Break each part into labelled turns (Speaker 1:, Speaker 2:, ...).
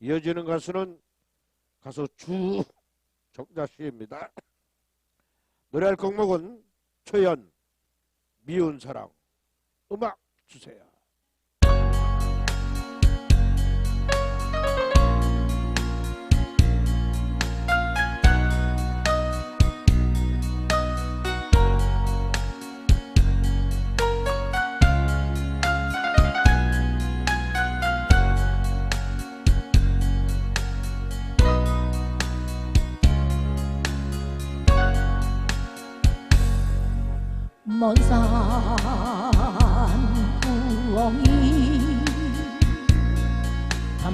Speaker 1: 이어지는 가수는 가수 주 정자 씨입니다. 노래할 곡목은 초연 미운 사랑 음악 주세요.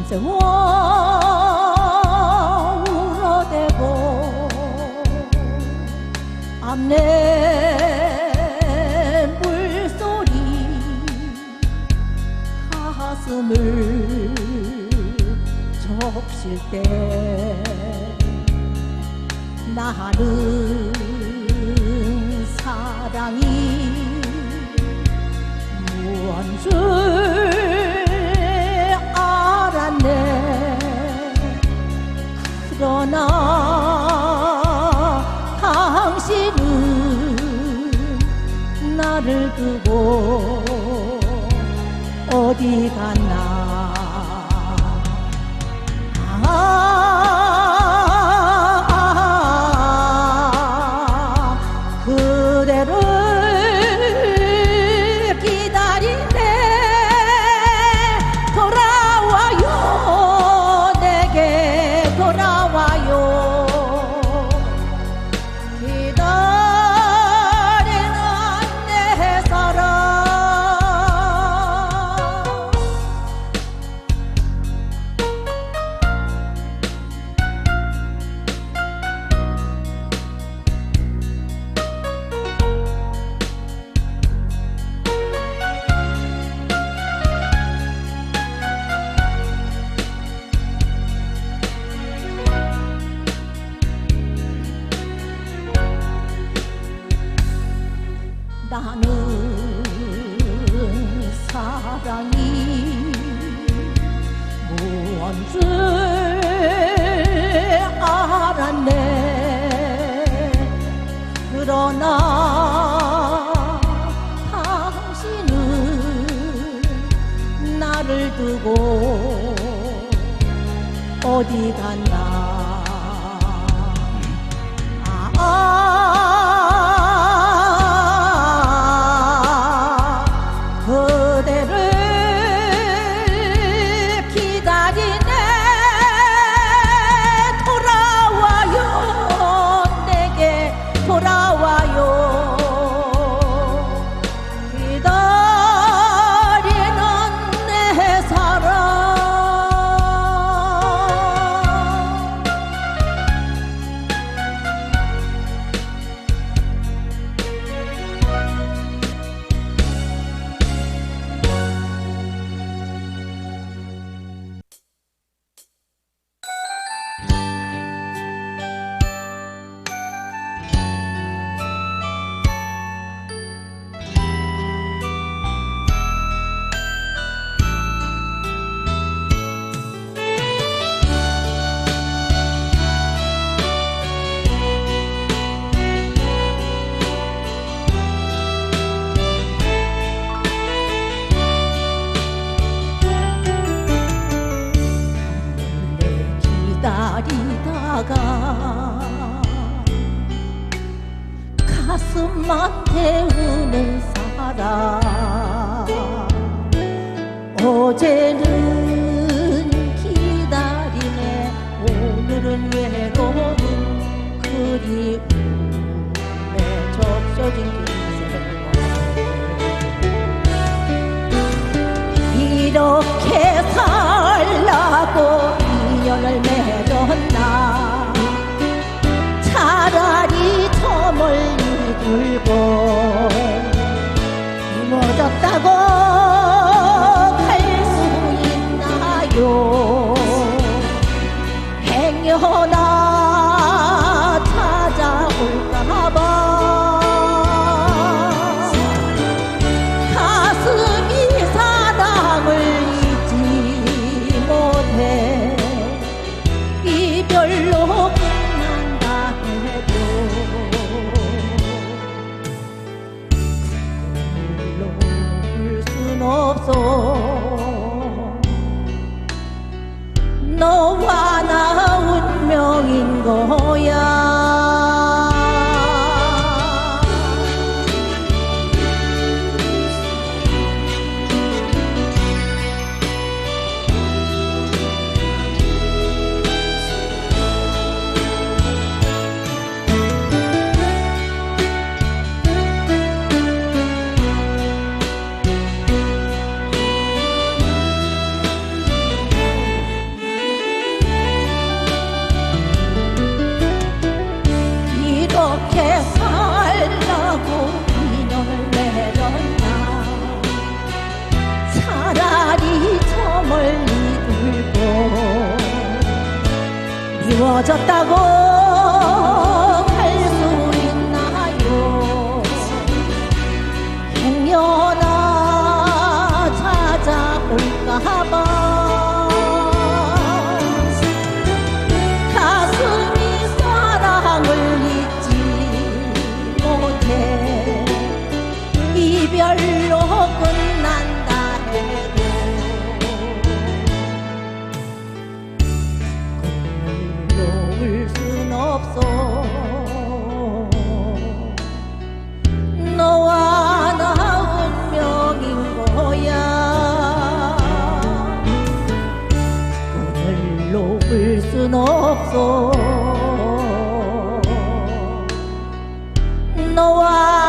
Speaker 2: 밤새워 울어대고 앞내 물소리 가슴을 적실 때 나는 사랑이 무언 줄 나를 두고 어디 갔나 줄 알았네. 그러나 당신은 나를 두고 어디 갔나? 아, 그대를 가슴만 태우는 사람. 어제는 기다리네 오늘은 외로운 그리움에 적셔진 기세 이렇게 살라고 되려나 찾아올까봐. 가슴이 사랑을 잊지 못해. 이별로 끝난다 해도 눈물로 울순 없어. 너 미워 일은 없어. 너와